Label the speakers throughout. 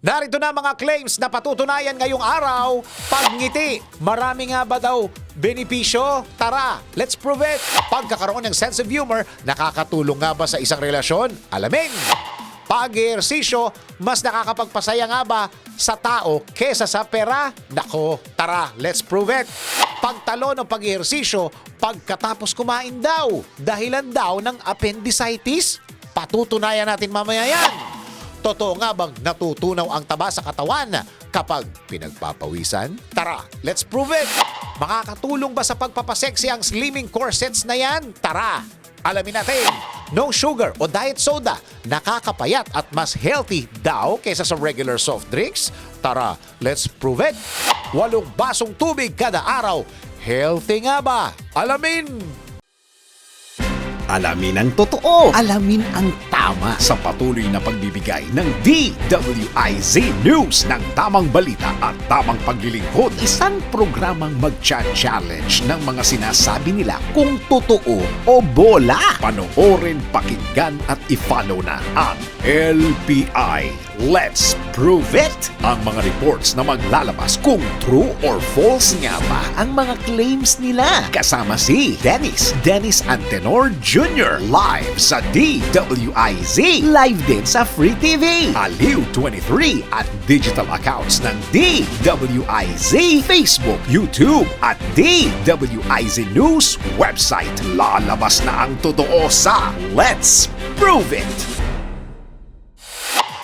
Speaker 1: Narito na mga claims na patutunayan ngayong araw. Pagngiti, marami nga ba daw benepisyo? Tara, let's prove it. Pagkakaroon ng sense of humor, nakakatulong nga ba sa isang relasyon? Alamin. Pag-ehersisyo, mas nakakapagpasaya nga ba sa tao kesa sa pera? Nako, tara, let's prove it. Pagtalo ng pag-ehersisyo, pagkatapos kumain daw, dahilan daw ng appendicitis? Patutunayan natin mamaya yan. Totoo nga bang natutunaw ang taba sa katawan kapag pinagpapawisan? Tara, let's prove it! Makakatulong ba sa pagpapaseksi ang slimming corsets na yan? Tara, alamin natin! No sugar o diet soda, nakakapayat at mas healthy daw kaysa sa regular soft drinks? Tara, let's prove it! Walong basong tubig kada araw, healthy nga ba? Alamin!
Speaker 2: Alamin ang totoo. Alamin ang tama sa patuloy na pagbibigay ng DWIZ News ng tamang balita at tamang paglilingkod. Isang programang mag-challenge ng mga sinasabi nila kung totoo o bola. Panoorin, pakinggan at i-follow na ang LPI. Let's prove it! Ang mga reports na maglalabas kung true or false nga ba ang mga claims nila. Kasama si Dennis, Dennis Antenor Jr. Live sa DWIZ. Live din sa Free TV. Aliw 23 at digital accounts ng DWIZ. Facebook, YouTube at DWIZ News website. Lalabas na ang totoo sa Let's Prove It!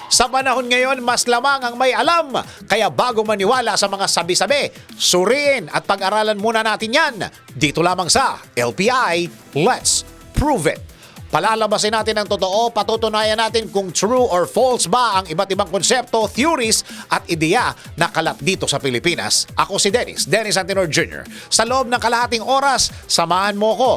Speaker 1: Sa panahon ngayon, mas lamang ang may alam. Kaya bago maniwala sa mga sabi-sabi, suriin at pag-aralan muna natin yan. Dito lamang sa LPI, Let's Prove It. Palalabasin natin ang totoo, patutunayan natin kung true or false ba ang iba't ibang konsepto, theories at ideya na kalat dito sa Pilipinas. Ako si Dennis, Dennis Antinor Jr. Sa loob ng kalahating oras, samahan mo ko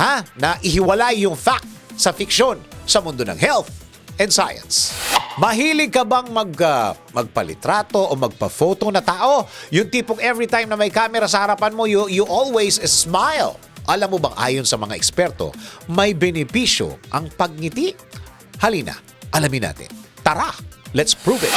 Speaker 1: ha, na ihiwalay yung fact sa fiksyon sa mundo ng health and science. Mahilig ka bang mag, ah, magpalitrato o magpa-photo na tao? Yung tipong every time na may camera sa harapan mo, you, you always smile. Alam mo bang ayon sa mga eksperto, may benepisyo ang pagngiti? Halina, alamin natin. Tara, let's prove it.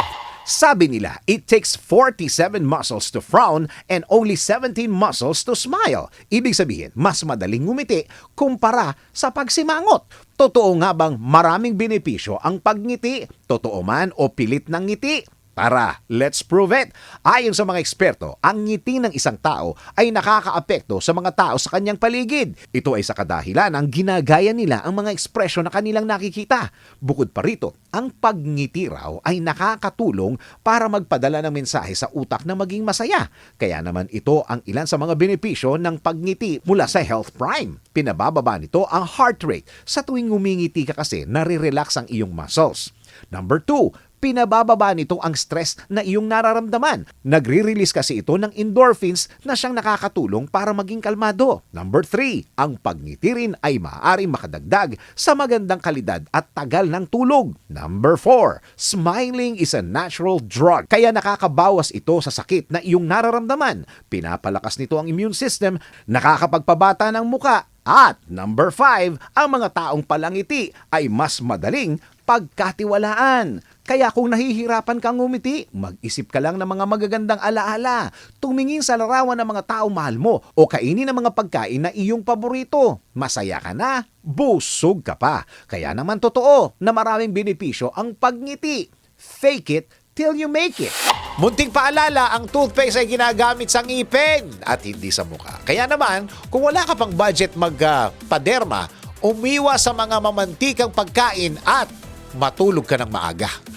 Speaker 2: Sabi nila, it takes 47 muscles to frown and only 17 muscles to smile. Ibig sabihin, mas madaling ngumiti kumpara sa pagsimangot. Totoo nga bang maraming benepisyo ang pagngiti? Totoo man o pilit ng ngiti? Tara, let's prove it. Ayon sa mga eksperto, ang ngiti ng isang tao ay nakakaapekto sa mga tao sa kanyang paligid. Ito ay sa kadahilan ang ginagaya nila ang mga ekspresyon na kanilang nakikita. Bukod pa rito, ang pagngiti raw ay nakakatulong para magpadala ng mensahe sa utak na maging masaya. Kaya naman ito ang ilan sa mga benepisyo ng pagngiti mula sa Health Prime. Pinabababa nito ang heart rate. Sa tuwing ngumingiti ka kasi, nare-relax ang iyong muscles. Number 2, pinabababa nito ang stress na iyong nararamdaman. Nagre-release kasi ito ng endorphins na siyang nakakatulong para maging kalmado. Number 3, ang pagngiti rin ay maaaring makadagdag sa magandang kalidad at tagal ng tulog. Number 4, smiling is a natural drug kaya nakakabawas ito sa sakit na iyong nararamdaman. Pinapalakas nito ang immune system, nakakapagpabata ng muka at number 5, ang mga taong palangiti ay mas madaling pagkatiwalaan. Kaya kung nahihirapan kang ngumiti, mag-isip ka lang ng mga magagandang alaala. Tumingin sa larawan ng mga tao mahal mo o kainin ng mga pagkain na iyong paborito. Masaya ka na, busog ka pa. Kaya naman totoo na maraming benepisyo ang pagngiti. Fake it till you make it.
Speaker 1: Munting paalala, ang toothpaste ay ginagamit sa ngipin at hindi sa mukha. Kaya naman, kung wala ka pang budget magpaderma, umiwa sa mga mamantikang pagkain at matulog ka ng maaga.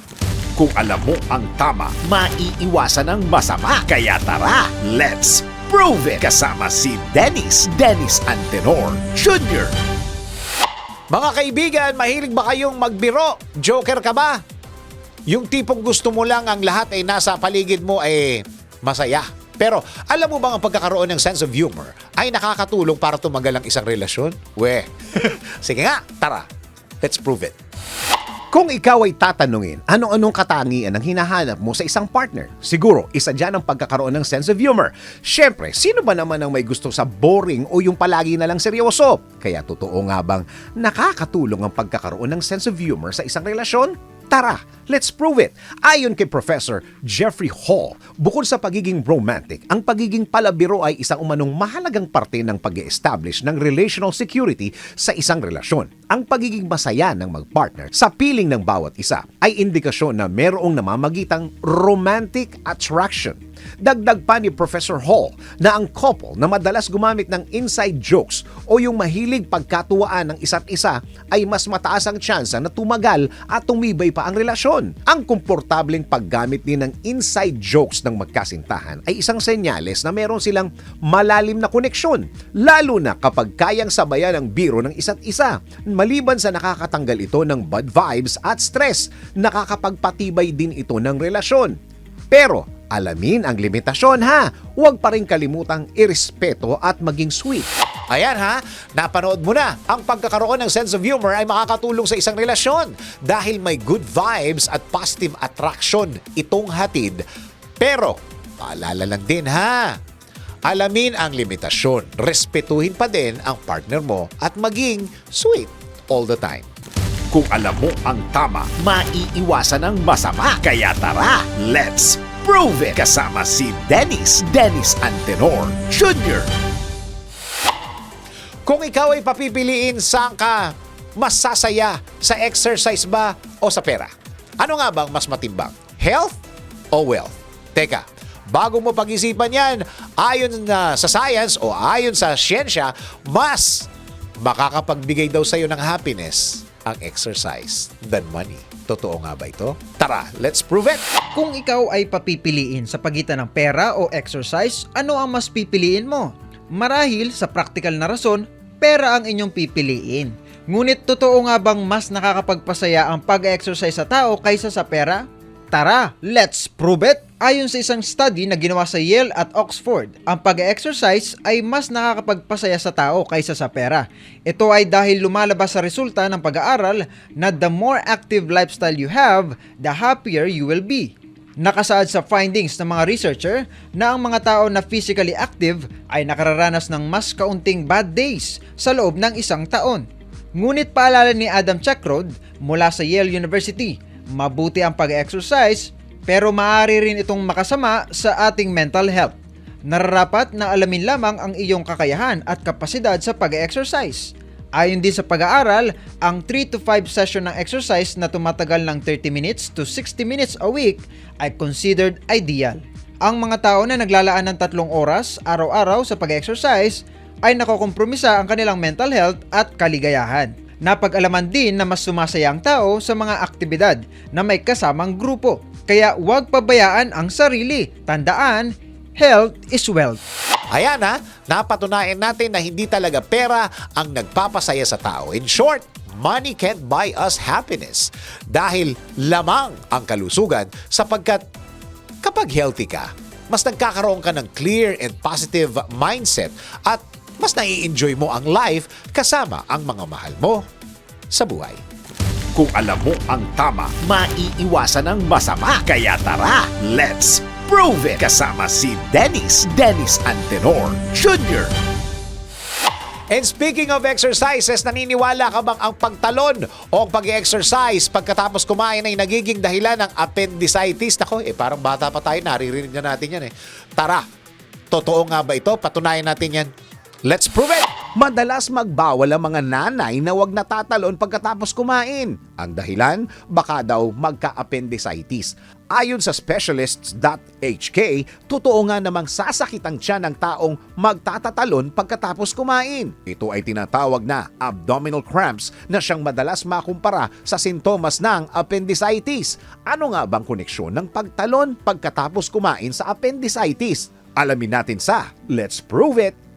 Speaker 2: Kung alam mo ang tama, maiiwasan ang masama. Kaya tara, let's prove it! Kasama si Dennis, Dennis Antenor Jr.
Speaker 1: Mga kaibigan, mahilig ba kayong magbiro? Joker ka ba? Yung tipong gusto mo lang ang lahat ay nasa paligid mo ay masaya. Pero alam mo bang ang pagkakaroon ng sense of humor ay nakakatulong para tumagal ang isang relasyon? We, sige nga, tara, let's prove it.
Speaker 2: Kung ikaw ay tatanungin, ano-anong katangian ang hinahanap mo sa isang partner? Siguro, isa dyan ang pagkakaroon ng sense of humor. Siyempre, sino ba naman ang may gusto sa boring o yung palagi na lang seryoso? Kaya totoo nga bang nakakatulong ang pagkakaroon ng sense of humor sa isang relasyon? Tara, let's prove it. Ayon kay Professor Jeffrey Hall, bukod sa pagiging romantic, ang pagiging palabiro ay isang umanong mahalagang parte ng pag establish ng relational security sa isang relasyon. Ang pagiging masaya ng magpartner sa piling ng bawat isa ay indikasyon na merong namamagitang romantic attraction. Dagdag pa ni Professor Hall na ang couple na madalas gumamit ng inside jokes o yung mahilig pagkatuwaan ng isa't isa ay mas mataas ang tsansa na tumagal at tumibay pa ang relasyon. Ang komportableng paggamit din ng inside jokes ng magkasintahan ay isang senyales na meron silang malalim na koneksyon, lalo na kapag kayang sabayan ang biro ng isa't isa. Maliban sa nakakatanggal ito ng bad vibes at stress, nakakapagpatibay din ito ng relasyon. Pero alamin ang limitasyon ha. Huwag pa rin kalimutang irespeto at maging sweet.
Speaker 1: Ayan ha, napanood mo na. Ang pagkakaroon ng sense of humor ay makakatulong sa isang relasyon dahil may good vibes at positive attraction itong hatid. Pero, paalala lang din ha, alamin ang limitasyon. Respetuhin pa din ang partner mo at maging sweet all the time.
Speaker 2: Kung alam mo ang tama, maiiwasan ang masama. Kaya tara, let's prove it! Kasama si Dennis, Dennis Antenor Jr.
Speaker 1: Kung ikaw ay papipiliin, saan ka mas sasaya? Sa exercise ba o sa pera? Ano nga bang mas matimbang? Health o wealth? Teka, bago mo pag-isipan yan, ayon na sa science o ayon sa siyensya, mas makakapagbigay daw sa'yo ng happiness ang exercise than money. Totoo nga ba ito? Tara, let's prove it!
Speaker 3: Kung ikaw ay papipiliin sa pagitan ng pera o exercise, ano ang mas pipiliin mo? Marahil sa praktikal na rason, pera ang inyong pipiliin. Ngunit totoo nga bang mas nakakapagpasaya ang pag-exercise sa tao kaysa sa pera? Tara, let's prove it! Ayon sa isang study na ginawa sa Yale at Oxford, ang pag-exercise ay mas nakakapagpasaya sa tao kaysa sa pera. Ito ay dahil lumalabas sa resulta ng pag-aaral na the more active lifestyle you have, the happier you will be. Nakasaad sa findings ng mga researcher na ang mga tao na physically active ay nakararanas ng mas kaunting bad days sa loob ng isang taon. Ngunit paalala ni Adam Checkrod mula sa Yale University, mabuti ang pag-exercise pero maaari rin itong makasama sa ating mental health. Nararapat na alamin lamang ang iyong kakayahan at kapasidad sa pag-exercise. Ayon din sa pag-aaral, ang 3 to 5 session ng exercise na tumatagal ng 30 minutes to 60 minutes a week ay considered ideal. Ang mga tao na naglalaan ng tatlong oras araw-araw sa pag-exercise ay nakokompromisa ang kanilang mental health at kaligayahan. Napag-alaman din na mas sumasaya ang tao sa mga aktibidad na may kasamang grupo. Kaya huwag pabayaan ang sarili. Tandaan, health is wealth.
Speaker 1: Ayan ha, napatunayan natin na hindi talaga pera ang nagpapasaya sa tao. In short, money can't buy us happiness dahil lamang ang kalusugan sapagkat kapag healthy ka, mas nagkakaroon ka ng clear and positive mindset at mas nai-enjoy mo ang life kasama ang mga mahal mo sa buhay.
Speaker 2: Kung alam mo ang tama, maiiwasan ang masama. Kaya tara, let's prove it! Kasama si Dennis, Dennis Antenor Jr.
Speaker 1: And speaking of exercises, naniniwala ka bang ang pagtalon o ang pag-exercise pagkatapos kumain ay nagiging dahilan ng appendicitis? Nako, eh parang bata pa tayo, naririnig na natin yan eh. Tara, totoo nga ba ito? Patunayan natin yan. Let's prove it!
Speaker 2: Madalas magbawal ang mga nanay na wag natatalon pagkatapos kumain. Ang dahilan, baka daw magka-appendicitis. Ayon sa specialists.hk, totoo nga namang sasakit ang tiyan ng taong magtatatalon pagkatapos kumain. Ito ay tinatawag na abdominal cramps na siyang madalas makumpara sa sintomas ng appendicitis. Ano nga bang koneksyon ng pagtalon pagkatapos kumain sa appendicitis? Alamin natin sa Let's Prove It!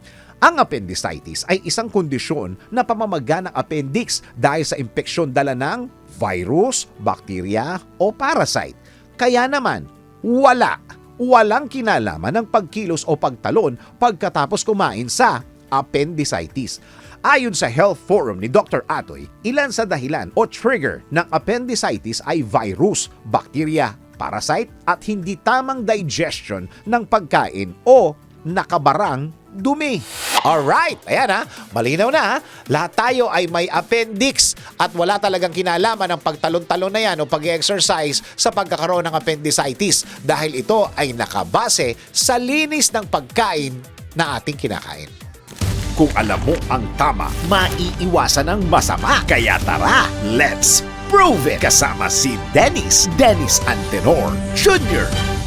Speaker 2: Ang appendicitis ay isang kondisyon na pamamaga ng appendix dahil sa impeksyon dala ng virus, bakterya o parasite. Kaya naman, wala, walang kinalaman ng pagkilos o pagtalon pagkatapos kumain sa appendicitis. Ayon sa Health Forum ni Dr. Atoy, ilan sa dahilan o trigger ng appendicitis ay virus, bakterya, parasite at hindi tamang digestion ng pagkain o nakabarang dumi.
Speaker 1: Alright, ayan ha, malinaw na ha. Lahat tayo ay may appendix at wala talagang kinalaman ng pagtalon-talon na yan o pag-exercise sa pagkakaroon ng appendicitis dahil ito ay nakabase sa linis ng pagkain na ating kinakain.
Speaker 2: Kung alam mo ang tama, maiiwasan ang masama. Kaya tara, let's prove it! Kasama si Dennis, Dennis Antenor Jr.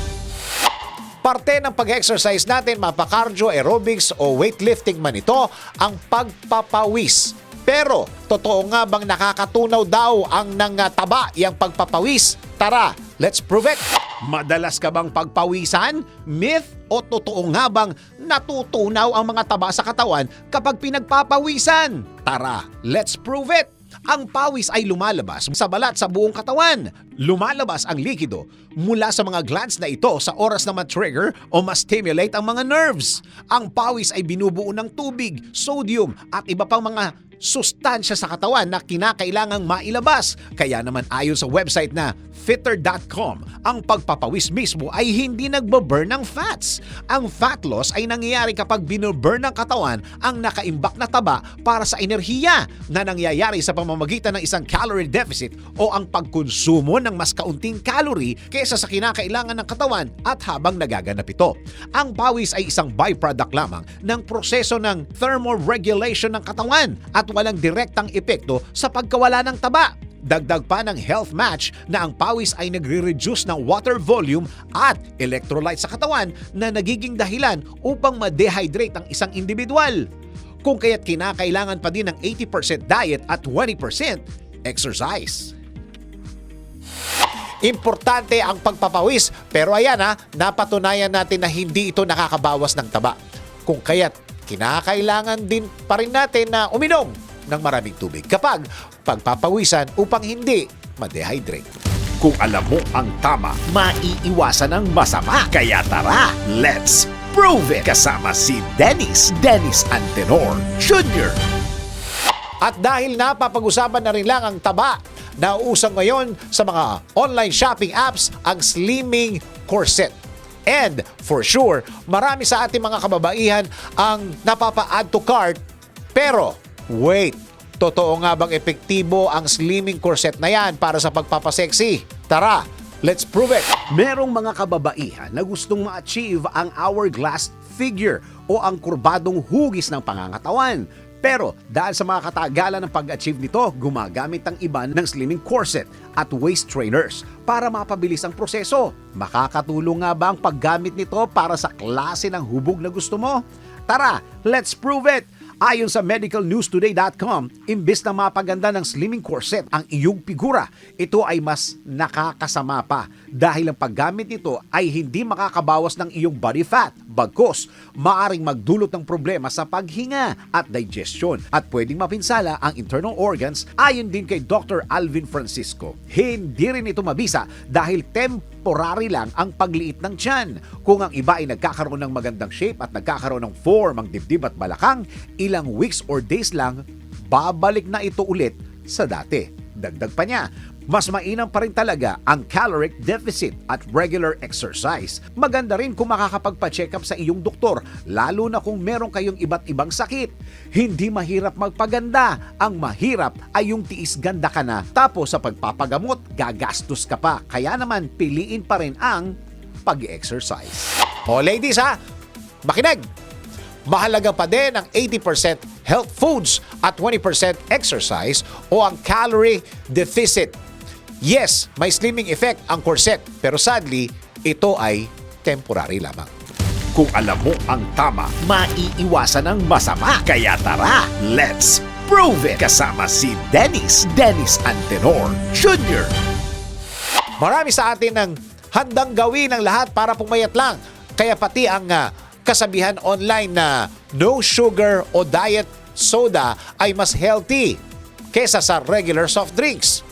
Speaker 1: Parte ng pag-exercise natin, mapa-cardio, aerobics o weightlifting man ito, ang pagpapawis. Pero, totoo nga bang nakakatunaw daw ang nangataba yung pagpapawis? Tara, let's prove it!
Speaker 2: Madalas ka bang pagpawisan? Myth o totoo nga bang natutunaw ang mga taba sa katawan kapag pinagpapawisan? Tara, let's prove it! Ang pawis ay lumalabas sa balat sa buong katawan. Lumalabas ang likido mula sa mga glands na ito sa oras na ma-trigger o ma-stimulate ang mga nerves. Ang pawis ay binubuo ng tubig, sodium at iba pang mga sustansya sa katawan na kinakailangang mailabas. Kaya naman ayon sa website na fitter.com, ang pagpapawis mismo ay hindi nagbaburn ng fats. Ang fat loss ay nangyayari kapag binuburn ng katawan ang nakaimbak na taba para sa enerhiya na nangyayari sa pamamagitan ng isang calorie deficit o ang pagkonsumo ng mas kaunting calorie kaysa sa kinakailangan ng katawan at habang nagaganap ito. Ang pawis ay isang byproduct lamang ng proseso ng thermoregulation ng katawan at walang direktang epekto sa pagkawala ng taba. Dagdag pa ng health match na ang pawis ay nagre-reduce ng water volume at electrolyte sa katawan na nagiging dahilan upang ma-dehydrate ang isang individual. Kung kaya't kinakailangan pa din ng 80% diet at 20% exercise.
Speaker 1: Importante ang pagpapawis pero ayan ha, napatunayan natin na hindi ito nakakabawas ng taba. Kung kaya't kinakailangan din pa rin natin na uminom ng maraming tubig kapag pagpapawisan upang hindi ma-dehydrate.
Speaker 2: Kung alam mo ang tama, maiiwasan ang masama. Kaya tara, let's prove it! Kasama si Dennis, Dennis Antenor Jr.
Speaker 1: At dahil napapag-usapan na rin lang ang taba, nauusang ngayon sa mga online shopping apps ang slimming corset. And for sure, marami sa ating mga kababaihan ang napapa-add to cart. Pero, wait, totoo nga bang epektibo ang slimming corset na yan para sa pagpapaseksi? Tara, let's prove it!
Speaker 2: Merong mga kababaihan na gustong ma-achieve ang hourglass figure o ang kurbadong hugis ng pangangatawan. Pero dahil sa mga katagalan ng pag-achieve nito, gumagamit ang iba ng slimming corset at waist trainers para mapabilis ang proseso. Makakatulong nga ba ang paggamit nito para sa klase ng hubog na gusto mo? Tara, let's prove it! Ayon sa medicalnewstoday.com, imbes na mapaganda ng slimming corset ang iyong figura, ito ay mas nakakasama pa dahil ang paggamit nito ay hindi makakabawas ng iyong body fat. Bagkos, maaring magdulot ng problema sa paghinga at digestion at pwedeng mapinsala ang internal organs ayon din kay Dr. Alvin Francisco. Hindi rin ito mabisa dahil temporary lang ang pagliit ng tiyan. Kung ang iba ay nagkakaroon ng magandang shape at nagkakaroon ng form ang dibdib at balakang, ilang weeks or days lang, babalik na ito ulit sa dati. Dagdag pa niya, mas mainam pa rin talaga ang caloric deficit at regular exercise. Maganda rin kung makakapagpa-check up sa iyong doktor, lalo na kung meron kayong iba't ibang sakit. Hindi mahirap magpaganda. Ang mahirap ay yung tiis ganda ka na. Tapos sa pagpapagamot, gagastos ka pa. Kaya naman, piliin pa rin ang pag-exercise.
Speaker 1: O ladies ha, makinig! Mahalaga pa din ang 80% health foods at 20% exercise o ang calorie deficit. Yes, may slimming effect ang corset pero sadly, ito ay temporary lamang.
Speaker 2: Kung alam mo ang tama, maiiwasan ang masama. Kaya tara, let's prove it! Kasama si Dennis, Dennis Antenor Jr.
Speaker 1: Marami sa atin ang handang gawin ang lahat para pumayat lang. Kaya pati ang ah, kasabihan online na no sugar o diet soda ay mas healthy kesa sa regular soft drinks.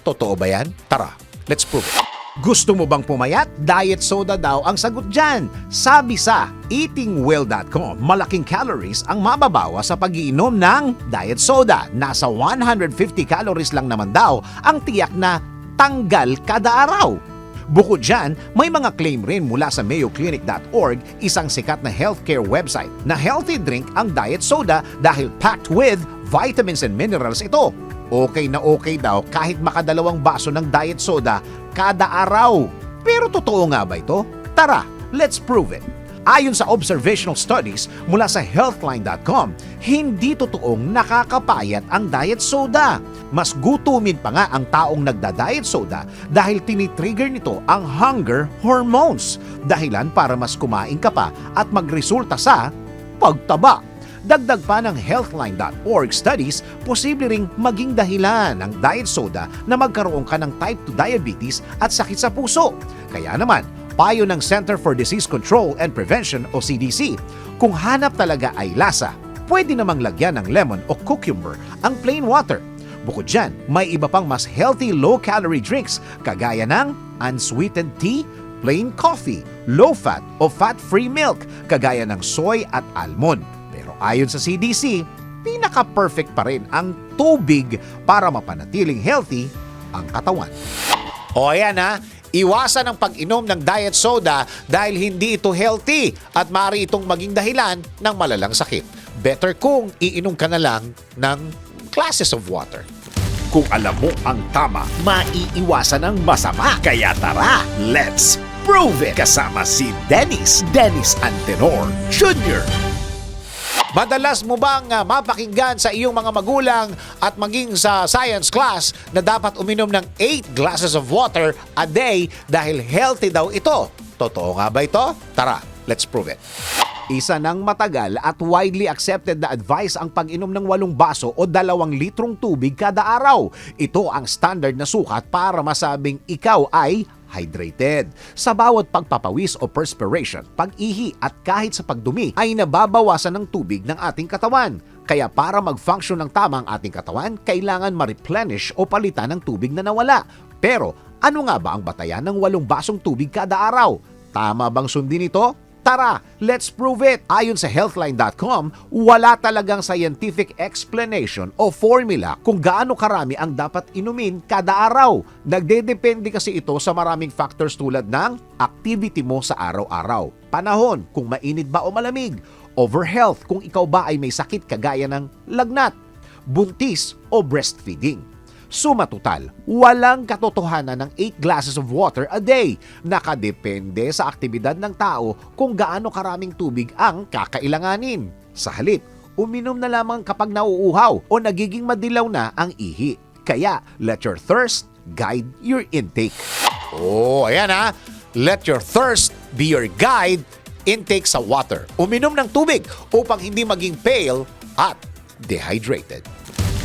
Speaker 1: Totoo ba yan? Tara, let's prove it.
Speaker 2: Gusto mo bang pumayat? Diet soda daw ang sagot dyan. Sabi sa eatingwell.com, malaking calories ang mababawa sa pag-iinom ng diet soda. Nasa 150 calories lang naman daw ang tiyak na tanggal kada araw. Bukod dyan, may mga claim rin mula sa mayoclinic.org, isang sikat na healthcare website, na healthy drink ang diet soda dahil packed with vitamins and minerals ito. Okay na okay daw kahit makadalawang baso ng diet soda kada araw. Pero totoo nga ba ito? Tara, let's prove it. Ayon sa observational studies mula sa healthline.com, hindi totoong nakakapayat ang diet soda. Mas gutumin pa nga ang taong nagda-diet soda dahil tinitrigger nito ang hunger hormones. Dahilan para mas kumain ka pa at magresulta sa pagtaba. Dagdag pa ng healthline.org studies, posible ring maging dahilan ng diet soda na magkaroon ka ng type 2 diabetes at sakit sa puso. Kaya naman, payo ng Center for Disease Control and Prevention o CDC, kung hanap talaga ay lasa, pwede namang lagyan ng lemon o cucumber ang plain water. Bukod dyan, may iba pang mas healthy low-calorie drinks kagaya ng unsweetened tea, plain coffee, low-fat o fat-free milk kagaya ng soy at almond. Ayon sa CDC, pinaka-perfect pa rin ang tubig para mapanatiling healthy ang katawan.
Speaker 1: O ayan ha, iwasan ang pag-inom ng diet soda dahil hindi ito healthy at maaari itong maging dahilan ng malalang sakit. Better kung iinom ka na lang ng glasses of water.
Speaker 2: Kung alam mo ang tama, maiiwasan ang masama. Kaya tara, let's prove it! Kasama si Dennis, Dennis Antenor Jr.
Speaker 1: Madalas mo bang ah, mapakinggan sa iyong mga magulang at maging sa science class na dapat uminom ng 8 glasses of water a day dahil healthy daw ito? Totoo nga ba ito? Tara, let's prove it.
Speaker 2: Isa ng matagal at widely accepted na advice ang pag-inom ng walong baso o dalawang litrong tubig kada araw. Ito ang standard na sukat para masabing ikaw ay hydrated. Sa bawat pagpapawis o perspiration, pag-ihi at kahit sa pagdumi ay nababawasan ng tubig ng ating katawan. Kaya para mag-function ng tama ang ating katawan, kailangan ma-replenish o palitan ng tubig na nawala. Pero ano nga ba ang batayan ng walong basong tubig kada araw? Tama bang sundin ito? Tara, let's prove it! Ayon sa healthline.com, wala talagang scientific explanation o formula kung gaano karami ang dapat inumin kada araw. Nagdedepende kasi ito sa maraming factors tulad ng activity mo sa araw-araw, panahon kung mainit ba o malamig, overhealth kung ikaw ba ay may sakit kagaya ng lagnat, buntis o breastfeeding. Suma total, walang katotohanan ng 8 glasses of water a day. Nakadepende sa aktibidad ng tao kung gaano karaming tubig ang kakailanganin. Sa halip, uminom na lamang kapag nauuhaw o nagiging madilaw na ang ihi. Kaya, let your thirst guide your intake.
Speaker 1: Oh, ayan ha. Let your thirst be your guide intake sa water. Uminom ng tubig upang hindi maging pale at dehydrated.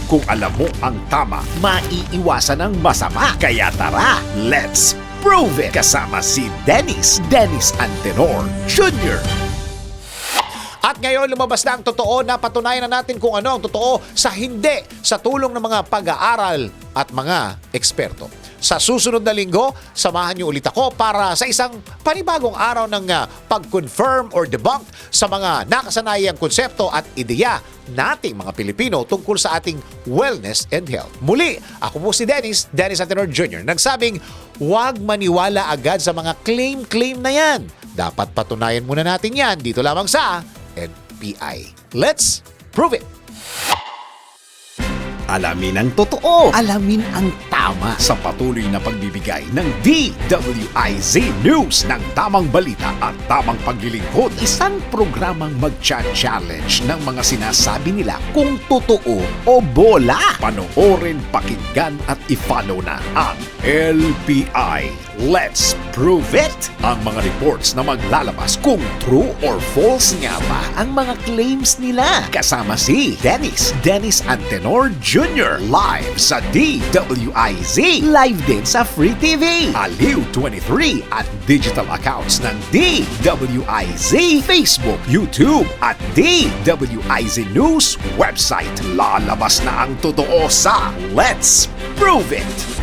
Speaker 2: Kung alam mo ang tama, maiiwasan ang masama. Kaya tara, let's prove it! Kasama si Dennis, Dennis Antenor Jr.
Speaker 1: At ngayon lumabas na ang totoo na patunayan na natin kung ano ang totoo sa hindi sa tulong ng mga pag-aaral at mga eksperto. Sa susunod na linggo, samahan niyo ulit ako para sa isang panibagong araw ng ah, pag-confirm or debunk sa mga nakasanayang konsepto at ideya nating mga Pilipino tungkol sa ating wellness and health. Muli, ako po si Dennis, Dennis Antenor Jr. Nagsabing, huwag maniwala agad sa mga claim-claim na yan. Dapat patunayan muna natin yan dito lamang sa NPI. Let's prove it!
Speaker 2: Alamin ang totoo. Alamin ang tama sa patuloy na pagbibigay ng DWIZ News ng tamang balita at tamang paglilingkod. Isang programang magcha-challenge ng mga sinasabi nila kung totoo o bola. Panoorin, pakinggan at i-follow na ang LPI. Let's prove it! Ang mga reports na maglalabas kung true or false nga ba ang mga claims nila. Kasama si Dennis, Dennis Antenor Jr. Live sa DWIZ. Live din sa Free TV. Aliw 23 at digital accounts ng DWIZ. Facebook, YouTube at DWIZ News website. Lalabas na ang totoo sa Let's Prove It!